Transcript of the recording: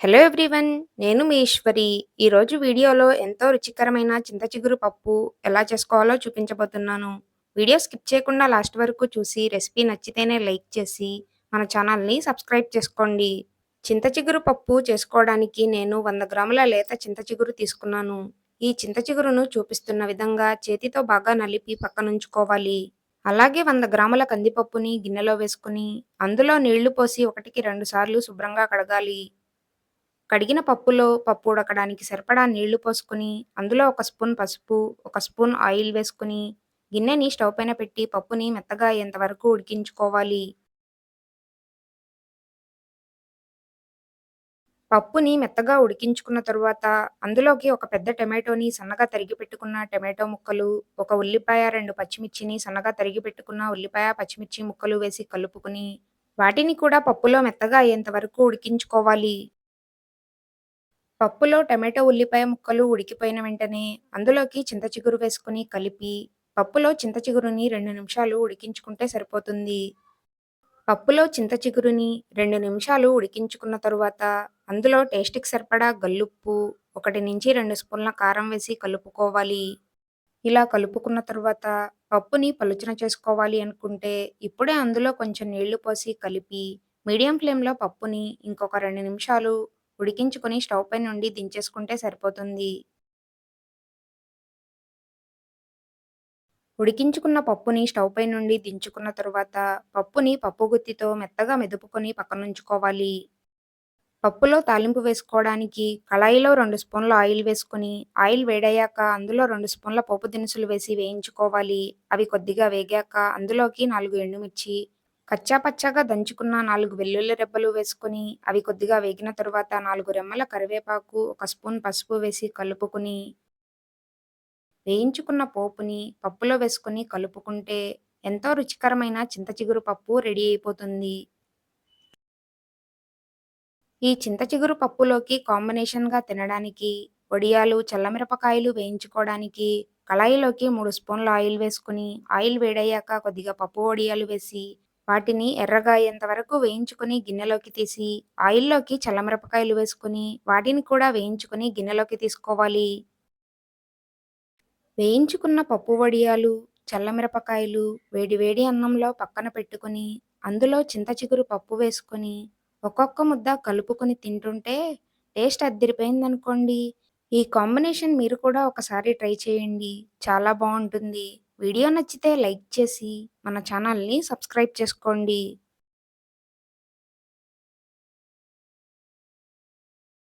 Hello everyone నేను మీ ఈశ్వరి. ఈరోజు వీడియోలో ఎంతో రుచికరమైన చింత చిగురు పప్పు ఎలా చేసుకోవాలో చూపించబోతున్నాను. వీడియో స్కిప్ చేయకుండా లాస్ట్ వరకు చూసి రెసిపీ నచ్చితేనే లైక్ చేసి మన ఛానల్ని సబ్స్క్రైబ్ చేసుకోండి. చింత చిగురు పప్పు చేసుకోవడానికి నేను వంద గ్రాముల లేత చింత చిగురు తీసుకున్నాను. ఈ చింత చిగురును చూపిస్తున్న విధంగా చేతితో బాగా నలిపి పక్కనుంచుకోవాలి. అలాగే వంద గ్రాముల కందిపప్పుని గిన్నెలో వేసుకుని అందులో నీళ్ళు పోసి ఒకటికి రెండు సార్లు శుభ్రంగా కడగాలి. కడిగిన పప్పులో పప్పు ఉడకడానికి సరిపడా నీళ్ళు పోసుకుని అందులో ఒక స్పూన్ పసుపు ఒక స్పూన్ ఆయిల్ వేసుకుని గిన్నెని స్టవ్ పైన పెట్టి పప్పుని మెత్తగా అయ్యేంత వరకు ఉడికించుకోవాలి. పప్పుని మెత్తగా ఉడికించుకున్న తరువాత అందులోకి ఒక పెద్ద టమాటోని సన్నగా తరిగి పెట్టుకున్న టమాటో ముక్కలు ఒక ఉల్లిపాయ రెండు పచ్చిమిర్చిని సన్నగా తరిగి పెట్టుకున్న ఉల్లిపాయ పచ్చిమిర్చి ముక్కలు వేసి కలుపుకుని వాటిని కూడా పప్పులో మెత్తగా అయ్యేంత వరకు ఉడికించుకోవాలి. పప్పులో టమాటో ఉల్లిపాయ ముక్కలు ఉడికిపోయిన వెంటనే అందులోకి చింత చిగురు వేసుకుని కలిపి పప్పులో చింత చిగురుని రెండు నిమిషాలు ఉడికించుకుంటే సరిపోతుంది. పప్పులో చింత చిగురుని రెండు నిమిషాలు ఉడికించుకున్న తరువాత అందులో టేస్ట్కి సరిపడా గల్లుప్పు ఒకటి నుంచి రెండు స్పూన్ల కారం వేసి కలుపుకోవాలి. ఇలా కలుపుకున్న తరువాత పప్పుని పలుచన చేసుకోవాలి అనుకుంటే ఇప్పుడే అందులో కొంచెం నీళ్ళు పోసి కలిపి మీడియం ఫ్లేమ్లో పప్పుని ఇంకొక రెండు నిమిషాలు ఉడికించుకొని స్టవ్ పై నుండి దించేసుకుంటే సరిపోతుంది. ఉడికించుకున్న పప్పుని స్టవ్ పై నుండి దించుకున్న తరువాత పప్పుని పప్పు గుత్తితో మెత్తగా మెదుపుకొని పక్కనుంచుకోవాలి పప్పులో తాలింపు వేసుకోవడానికి కళాయిలో రెండు స్పూన్ల ఆయిల్ వేసుకొని ఆయిల్ వేడయ్యాక అందులో రెండు స్పూన్ల పప్పు దినుసులు వేసి వేయించుకోవాలి. అవి కొద్దిగా వేగాక అందులోకి నాలుగు ఎండుమిర్చి కచ్చా పచ్చాగా దంచుకున్న నాలుగు వెల్లుల్లి రెబ్బలు వేసుకొని అవి కొద్దిగా వేగిన తరువాత నాలుగు రెమ్మల కరివేపాకు ఒక స్పూన్ పసుపు వేసి కలుపుకుని వేయించుకున్న పోపుని పప్పులో వేసుకొని కలుపుకుంటే ఎంతో రుచికరమైన చింత చిగురు పప్పు రెడీ అయిపోతుంది. ఈ చింత చిగురు పప్పులోకి కాంబినేషన్గా తినడానికి వడియాలు చల్లమిరపకాయలు వేయించుకోవడానికి కళాయిలోకి మూడు స్పూన్ల ఆయిల్ వేసుకుని ఆయిల్ వేడయ్యాక కొద్దిగా పప్పు వడియాలు వేసి వాటిని ఎర్రగా అయ్యేంతవరకు వేయించుకొని గిన్నెలోకి తీసి ఆయిల్లోకి చల్లమిరపకాయలు వేసుకుని వాటిని కూడా వేయించుకొని గిన్నెలోకి తీసుకోవాలి. వేయించుకున్న పప్పు వడియాలు చల్లమిరపకాయలు వేడి వేడి అన్నంలో పక్కన పెట్టుకుని అందులో చింత చిగురు పప్పు వేసుకొని ఒక్కొక్క ముద్ద కలుపుకొని తింటుంటే టేస్ట్ అద్దరిపోయిందనుకోండి. ఈ కాంబినేషన్ మీరు కూడా ఒకసారి ట్రై చేయండి. చాలా బాగుంటుంది. వీడియో నచ్చితే లైక్ చేసి మన ఛానల్ని సబ్స్క్రైబ్ చేసుకోండి.